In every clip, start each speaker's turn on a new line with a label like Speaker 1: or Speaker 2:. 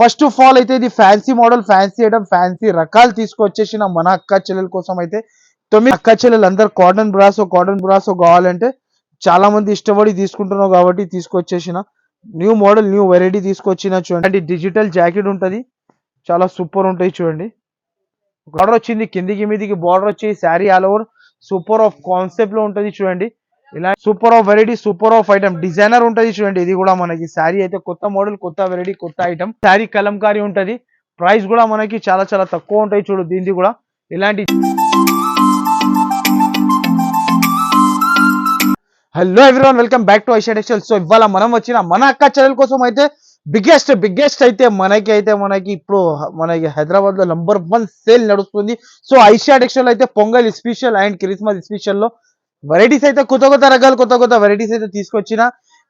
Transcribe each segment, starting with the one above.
Speaker 1: First of all అయితే ఇది fancy model fancy item fancy రకాలు తీసుకొచ్చేసిన మన అక్క చెల్లెల కోసం అయితే తొమ్మిది అక్క చెల్లెలు అందరు కాటన్ బ్రాసో కాటన్ బ్రాసో కావాలంటే చాలా మంది ఇష్టపడి తీసుకుంటున్నావు కాబట్టి తీసుకొచ్చేసిన. న్యూ మోడల్ న్యూ వెరైటీ తీసుకొచ్చిన చూడండి. డిజిటల్ జాకెట్ ఉంటుంది. చాలా సూపర్ ఉంటాయి చూడండి. బార్డర్ వచ్చింది కిందికి మీదికి బార్డర్ వచ్చి sari all over super of కాన్సెప్ట్లో ఉంటుంది చూడండి. ఇలా super of variety super of item designer ఉంటది చూడండి ఇది కూడా మనకి. శారీ అయితే కొత్త మోడల్ కొత్త వెరైటీ కొత్త ఐటమ్ శారీ కలంకారీ ఉంటది. ప్రైస్ కూడా మనకి చాలా చాలా తక్కువ ఉంటాయి చూడు దీనిది కూడా. ఇలాంటి hello everyone welcome back to Aisha textile so ఇవాళ మనం వచ్చిన మన అక్క చెల్లెల కోసం అయితే బిగ్గెస్ట్ బిగ్గెస్ట్ అయితే మనకి అయితే మనకి ఇప్పుడు మనకి హైదరాబాద్లో నంబర్ వన్ సేల్ నడుస్తుంది. సో ఐషా టెక్స్టైల్ అయితే పొంగల్ స్పెషల్ అండ్ క్రిస్మస్ స్పెషల్లో వెరైటీస్ అయితే కొత్త కొత్త రకాలు కొత్త కొత్త వెరైటీస్ అయితే తీసుకొచ్చిన.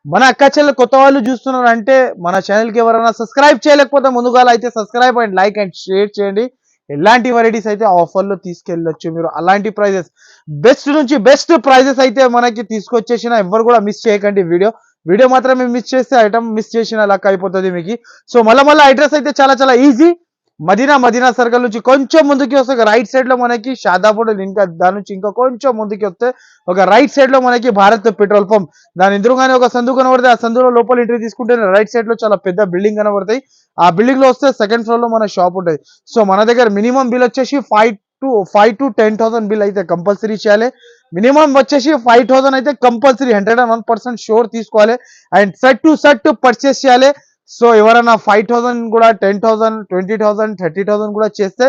Speaker 1: మన అక్క చెల్లెలు కొత్త వాళ్ళు చూస్తున్నారు అంటే మన ఛానల్కి ఎవరైనా సబ్స్క్రైబ్ చేయలేకపోతే ముందుగా అయితే subscribe and like and share చేయండి. ఎలాంటి వెరైటీస్ అయితే ఆఫర్లో తీసుకెళ్ళొచ్చు మీరు? అలాంటి ప్రైజెస్ బెస్ట్ నుంచి బెస్ట్ ప్రైజెస్ అయితే మనకి తీసుకొచ్చేసిన ఎవరు కూడా మిస్ చేయకండి వీడియో. వీడియో మాత్రమే మిస్ చేస్తే ఐటమ్ మిస్ చేసిన లెక్క అయిపోతుంది మీకు. సో మళ్ళీ మళ్ళీ అడ్రస్ అయితే చాలా చాలా ఈజీ మదీనా మదీనా సర్కిల్ నుంచి కొంచెం ముందుకి వస్తే రైట్ సైడ్లో మనకి షాదాపూర్ ఇంకా దాని నుంచి ఇంకా కొంచెం ముందుకి వస్తే ఒక రైట్ సైడ్లో మనకి భారత్ పెట్రోల్ పంప్. దాని ఎదురుగానే ఒక సందు కనబడితే ఆ సందులో లోపల ఎంట్రీ తీసుకుంటే రైట్ సైడ్లో చాలా పెద్ద బిల్డింగ్ కనబడతాయి. ఆ బిల్డింగ్లో వస్తే సెకండ్ ఫ్లోర్లో మన షాప్ ఉంటుంది. సో మన దగ్గర మినిమం బిల్ వచ్చేసి five to five to ten thousand bill అయితే కంపల్సరీ చేయాలి. మినిమం వచ్చేసి ఫైవ్ థౌసండ్ అయితే compulsory hundred and one percent sure తీసుకోవాలి. And set to set purchase చేయాలి. సో ఎవరైనా ఫైవ్ థౌసండ్ కూడా ten thousand twenty thousand thirty thousand కూడా చేస్తే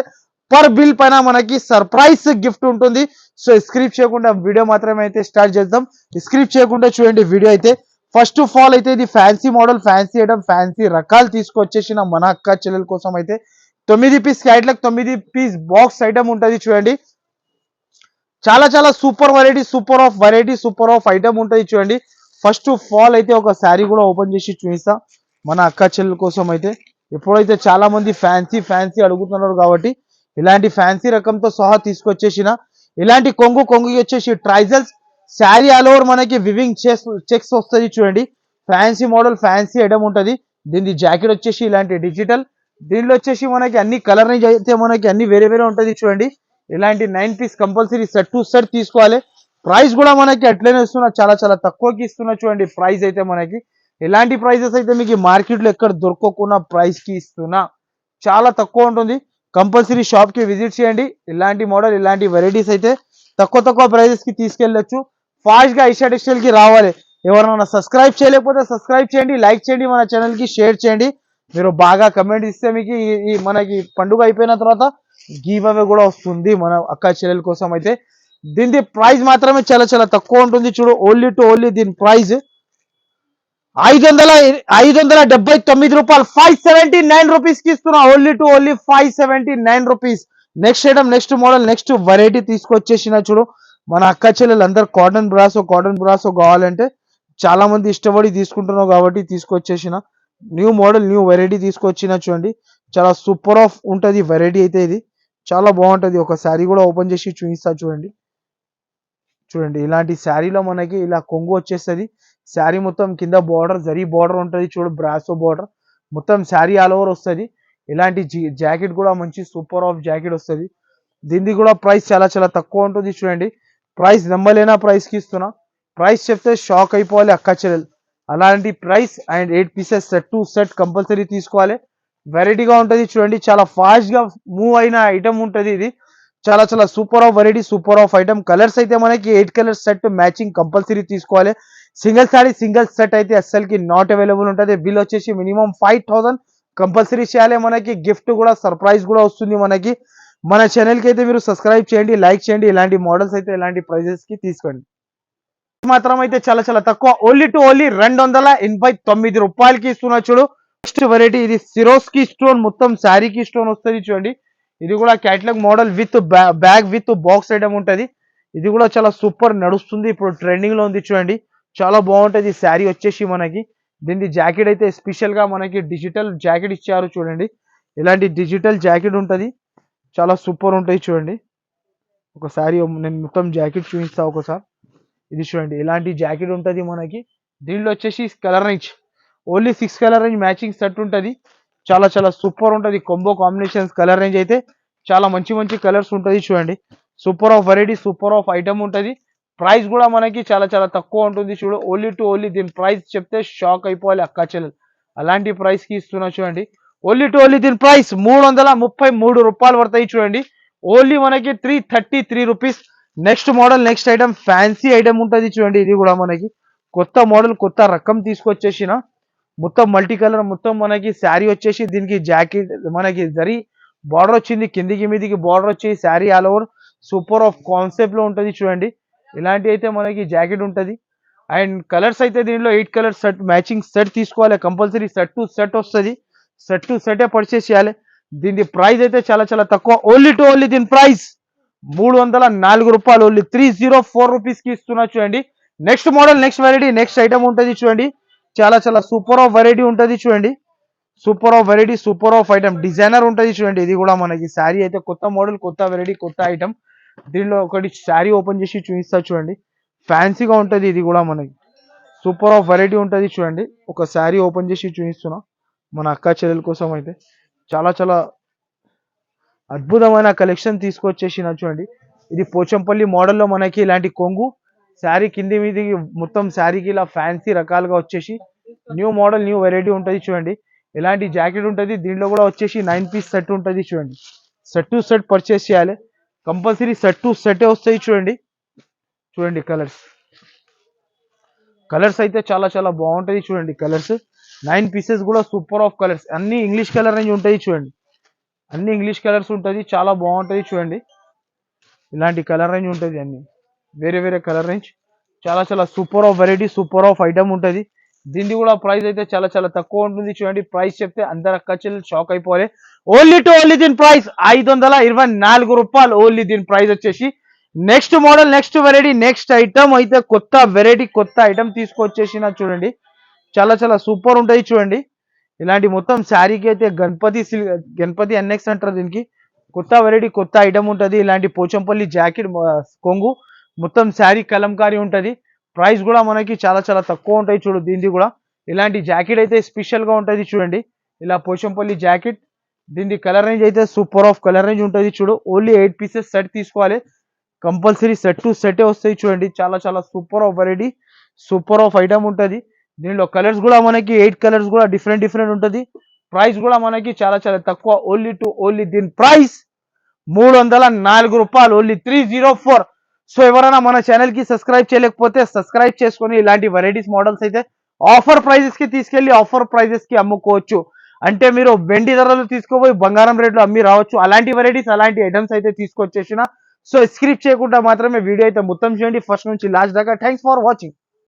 Speaker 1: పర్ బిల్ పైన మనకి సర్ప్రైజ్ గిఫ్ట్ ఉంటుంది. సో స్క్రిప్ట్ చేయకుండా వీడియో మాత్రమే అయితే స్టార్ట్ చేద్దాం. స్క్రిప్ట్ చేయకుండా చూడండి వీడియో అయితే. ఫస్ట్ ఆఫ్ ఆల్ అయితే ఇది fancy model fancy item fancy రకాలు తీసుకొచ్చేసిన మన అక్క చెల్లెల కోసం అయితే. తొమ్మిది పీస్ క్యాట్లాగ్ తొమ్మిది పీస్ బాక్స్ ఐటమ్ ఉంటుంది చూడండి. చాలా చాలా super variety super of variety super of item ఉంటుంది చూడండి. ఫస్ట్ ఆఫ్ ఆల్ అయితే ఒక శారీ కూడా ఓపెన్ చేసి చూపిస్తాను మన అక్క చెల్లెల కోసం అయితే ఎప్పుడైతే చాలా మంది ఫ్యాన్సీ ఫ్యాన్సీ అడుగుతున్నారు కాబట్టి ఇలాంటి ఫ్యాన్సీ రకంతో సహా తీసుకొచ్చేసిన ఇలాంటి కొంగు కొంగు వచ్చేసి ట్రైజల్స్ శారీ ఆల్ ఓవర్ మనకి వివింగ్ చెక్స్ చెక్స్ వస్తుంది చూడండి. ఫ్యాన్సీ మోడల్ ఫ్యాన్సీ ఐటమ్ ఉంటుంది. దీని జాకెట్ వచ్చేసి ఇలాంటి డిజిటల్ దీనిలో వచ్చేసి మనకి అన్ని కలర్ అయితే మనకి అన్ని వేరే వేరే ఉంటుంది చూడండి. ఇలాంటి nine piece compulsory set to set తీసుకోవాలి. ప్రైస్ కూడా మనకి అట్లనే ఇస్తున్నా చాలా చాలా తక్కువకి ఇస్తున్నా చూడండి. ప్రైస్ అయితే మనకి ఇలాంటి ప్రైజెస్ అయితే మీకు మార్కెట్లో ఎక్కడ దొరకకుండా ప్రైస్కి ఇస్తున్నా చాలా తక్కువ ఉంటుంది. కంపల్సరీ షాప్కి విజిట్ చేయండి. ఇలాంటి మోడల్ ఇలాంటి వెరైటీస్ అయితే తక్కువ తక్కువ ప్రైజెస్కి తీసుకెళ్ళొచ్చు. ఫాస్ట్గా ఐషా టెక్స్టైల్కి రావాలి. ఎవరైనా సబ్స్క్రైబ్ చేయలేకపోతే సబ్స్క్రైబ్ చేయండి లైక్ చేయండి మన ఛానల్కి షేర్ చేయండి. మీరు బాగా కమెంట్ ఇస్తే మీకు ఈ- మనకి పండుగ అయిపోయిన తర్వాత గీవ్ అవే కూడా వస్తుంది మన అక్క చెల్లెల కోసం అయితే. దీని ప్రైస్ మాత్రమే చాలా చాలా తక్కువ ఉంటుంది. చూడు ఓన్లీ టు ఓన్లీ దీని ప్రైస్ ఐదు వందల ఐదు వందల డెబ్బై తొమ్మిది రూపాయలు ఫైవ్ సెవెంటీ నైన్ రూపీస్కి ఇస్తున్నా. Only to only five seventy nine rupees next item next model next variety తీసుకొచ్చేసిన చూడు. మన అక్క చెల్లెలు అందరు కాటన్ బ్రాసో కాటన్ బ్రాసో కావాలంటే చాలా మంది ఇష్టపడి తీసుకుంటున్నావు కాబట్టి తీసుకొచ్చేసిన. న్యూ మోడల్ న్యూ వెరైటీ తీసుకొచ్చిన చూడండి. చాలా సూపర్ ఆఫ్ ఉంటుంది వెరైటీ అయితే ఇది. చాలా బాగుంటుంది. ఒక శారీ కూడా ఓపెన్ చేసి చూపిస్తా చూడండి. చూడండి ఇలాంటి శారీలో మనకి ఇలా కొంగు వచ్చేస్తుంది. శారీ మొత్తం కింద బార్డర్ జరీ బార్డర్ ఉంటుంది చూడు బ్రాసో బార్డర్ మొత్తం శారీ ఆల్ ఓవర్ వస్తుంది. ఇలాంటి జాకెట్ కూడా మంచి సూపర్ ఆఫ్ జాకెట్ వస్తుంది. దీనిది కూడా ప్రైస్ చాలా చాలా తక్కువ ఉంటుంది చూడండి. ప్రైస్ నమ్మలేనా ప్రైస్కి కి ఇస్తున్నా. ప్రైస్ చెప్తే షాక్ అయిపోవాలి అక్క చెల్లెలు. అలాంటి price and eight pieces set to set compulsory తీసుకోవాలి. వెరైటీగా ఉంటుంది చూడండి. చాలా ఫాస్ట్గా గా మూవ్ అయిన ఐటమ్ ఉంటుంది ఇది. చాలా చాలా super of variety super of item colours అయితే మనకి eight colours set matching compulsory తీసుకోవాలి. సింగిల్ సారీ సింగిల్ సెట్ అయితే అస్సలకి నాట్ అవైలబుల్ ఉంటుంది. బిల్ వచ్చేసి మినిమం ఫైవ్ థౌసండ్ కంపల్సరీ చేయాలి మనకి. గిఫ్ట్ కూడా సర్ప్రైజ్ కూడా వస్తుంది మనకి. మన ఛానల్కి అయితే మీరు సబ్స్క్రైబ్ చేయండి లైక్ చేయండి. ఇలాంటి మోడల్స్ అయితే ఇలాంటి ప్రైజెస్కి తీసుకోండి. మాత్రం అయితే చాలా చాలా తక్కువ. ఓన్లీ టు ఓన్లీ రెండు వందల ఎనభై తొమ్మిది రూపాయలకి ఇస్తున్నా చూడు. నెక్స్ట్ వెరైటీ ఇది సిరోస్కి స్టోన్ మొత్తం శారీకి స్టోన్ వస్తుంది చూడండి. ఇది కూడా catalogue model with bag with box item ఉంటుంది. ఇది కూడా చాలా సూపర్ నడుస్తుంది. ఇప్పుడు ట్రెండింగ్లో ఉంది చూడండి. చాలా బాగుంటుంది శారీ వచ్చేసి మనకి. దీని జాకెట్ అయితే స్పెషల్గా మనకి డిజిటల్ జాకెట్ ఇచ్చారు చూడండి. ఇలాంటి డిజిటల్ జాకెట్ ఉంటుంది. చాలా సూపర్ ఉంటాయి చూడండి. ఒకసారి నేను మొత్తం జాకెట్ చూపిస్తా ఒకసారి. ఇది చూడండి ఇలాంటి జాకెట్ ఉంటుంది మనకి. దీనిలో వచ్చేసి colour range only six colour range matching set ఉంటుంది. చాలా చాలా సూపర్ ఉంటుంది. కొంబో కాంబినేషన్స్ కలర్ రేంజ్ అయితే చాలా మంచి మంచి కలర్స్ ఉంటుంది చూడండి. Super of variety super of item ఉంటుంది. ప్రైస్ కూడా మనకి చాలా చాలా తక్కువ ఉంటుంది. చూడు ఓన్లీ టు ఓన్లీ దీని ప్రైస్ చెప్తే షాక్ అయిపోవాలి అక్క చెల్లెలు. అలాంటి ప్రైస్కి ఇస్తున్నా చూడండి. ఓన్లీ టు ఓన్లీ దీని ప్రైస్ మూడు వందల ముప్పై మూడు రూపాయలు పడతాయి చూడండి. ఓన్లీ మనకి three thirty three rupees next model next item fancy item ఉంటుంది చూడండి. ఇది కూడా మనకి కొత్త మోడల్ కొత్త రకం తీసుకొచ్చేసిన. మొత్తం మల్టీ కలర్ మొత్తం మనకి శారీ వచ్చేసి దీనికి జాకెట్ మనకి జరీ బార్డర్ వచ్చింది. కిందికి మీదికి బార్డర్ వచ్చి sari all over super of కాన్సెప్ట్లో ఉంటుంది చూడండి. ఇలాంటి అయితే మనకి జాకెట్ ఉంటుంది. అండ్ కలర్స్ అయితే దీనిలో eight colour set matching set తీసుకోవాలి. కంపల్సరీ సెట్ టు సెట్ వస్తుంది. సెట్ టు సెటే పర్చేస్ చేయాలి. దీని ప్రైస్ అయితే చాలా చాలా తక్కువ. ఓన్లీ టు ఓన్లీ దీని ప్రైస్ మూడు వందల నాలుగు రూపాయలు. ఓన్లీ త్రీ జీరో ఫోర్ రూపీస్కి ఇస్తున్నా చూడండి. Next model next variety next item ఉంటుంది చూడండి. చాలా చాలా సూపర్ ఆఫ్ వెరైటీ ఉంటుంది చూడండి. Super of variety super of item designer ఉంటుంది చూడండి. ఇది కూడా మనకి శారీ అయితే కొత్త మోడల్ కొత్త వెరైటీ కొత్త ఐటమ్ దీనిలో ఒకటి శారీ ఓపెన్ చేసి చూపిస్తా చూడండి. ఫ్యాన్సీగా ఉంటుంది ఇది కూడా మనకి. సూపర్ ఆఫ్ వెరైటీ ఉంటుంది చూడండి. ఒక శారీ ఓపెన్ చేసి చూపిస్తున్నా. మన అక్క చెల్లెల కోసం అయితే. చాలా చాలా అద్భుతమైన కలెక్షన్ తీసుకొచ్చేసిన చూడండి. ఇది పోచంపల్లి మోడల్లో మనకి ఇలాంటి కొంగు శారీ కింది మీది మొత్తం శారీకి ఇలా ఫ్యాన్సీ రకాలుగా వచ్చేసి న్యూ మోడల్ న్యూ వెరైటీ ఉంటుంది చూడండి. ఇలాంటి జాకెట్ ఉంటుంది. దీంట్లో కూడా వచ్చేసి నైన్ పీస్ సెట్ ఉంటుంది చూడండి. సెట్ టు సెట్ పర్చేస్ చేయాలి. కంపల్సరీ సెట్ టు సెటే వస్తాయి చూడండి. చూడండి కలర్స్. కలర్స్ అయితే చాలా చాలా బాగుంటాయి చూడండి కలర్స్. నైన్ పీసెస్ కూడా సూపర్ ఆఫ్ కలర్స్. అన్ని ఇంగ్లీష్ కలర్ రేంజ్ ఉంటాయి చూడండి. అన్ని ఇంగ్లీష్ కలర్స్ ఉంటుంది చాలా బాగుంటుంది చూడండి. ఇలాంటి కలర్ రేంజ్ ఉంటుంది అన్ని. వేరే వేరే కలర్ రేంజ్. చాలా చాలా super of variety super of item ఉంటుంది దీన్ని కూడా ప్రైస్ అయితే చాలా చాలా తక్కువ ఉంటుంది చూడండి. ప్రైస్ చెప్తే అందరు అక్కచెల్లి షాక్ అయిపోవాలి. ఓన్లీ టు ఓన్లీ దీని ప్రైస్ ఐదు వందల ఇరవై నాలుగు రూపాయలు ఓన్లీ దీని ప్రైస్ వచ్చేసి. Next model next variety next item అయితే కొత్త వెరైటీ కొత్త ఐటమ్ తీసుకొచ్చేసిన చూడండి. చాలా చాలా సూపర్ ఉంటాయి చూడండి. ఇలాంటి మొత్తం శారీకి అయితే గణపతి గణపతి ఎన్ఎక్స్ అంటారు దీనికి. కొత్త వెరైటీ కొత్త ఐటమ్ ఉంటుంది. ఇలాంటి పోచంపల్లి జాకెట్ కొంగు. మొత్తం శారీ కలంకారీ ఉంటుంది. ప్రైస్ కూడా మనకి చాలా చాలా తక్కువ ఉంటాయి చూడు దీనిది కూడా. ఇలాంటి జాకెట్ అయితే స్పెషల్గా ఉంటుంది చూడండి. ఇలా పోచంపల్లి జాకెట్ దీనికి కలర్ రేంజ్ అయితే సూపర్ ఆఫ్ కలర్ రేంజ్ ఉంటుంది చూడు. ఓన్లీ ఎయిట్ పీసెస్ సెట్ తీసుకోవాలి. కంపల్సరీ సెట్ టు సెటే వస్తాయి చూడండి. చాలా చాలా super of variety super of item ఉంటుంది. దీనిలో కలర్స్ కూడా మనకి ఎయిట్ కలర్స్ కూడా డిఫరెంట్ డిఫరెంట్ ఉంటుంది. ప్రైస్ కూడా మనకి చాలా చాలా తక్కువ. ఓన్లీ టు ఓన్లీ దీని ప్రైస్ మూడు వందల నాలుగు రూపాయలు. Only three zero four so ఎవరైనా మన ఛానల్కి సబ్స్క్రైబ్ చేయలేకపోతే సబ్స్క్రైబ్ చేసుకొని ఇలాంటి వెరైటీస్ మోడల్స్ అయితే ఆఫర్ ప్రైజెస్కి తీసుకెళ్ళి ఆఫర్ ప్రైజెస్కి అమ్ముకోవచ్చు. అంటే మీరు వెండి ధరలు తీసుకోపోయి బంగారం రేట్లు అమ్మి రావచ్చు. అలాంటి వెరైటీస్ అలాంటి ఐటమ్స్ అయితే తీసుకొచ్చేసిన. సో స్క్రిప్ట్ చేయకుండా మాత్రమే వీడియో అయితే మొత్తం చేయండి ఫస్ట్ నుంచి లాస్ట్ దాకా. Thanks for watching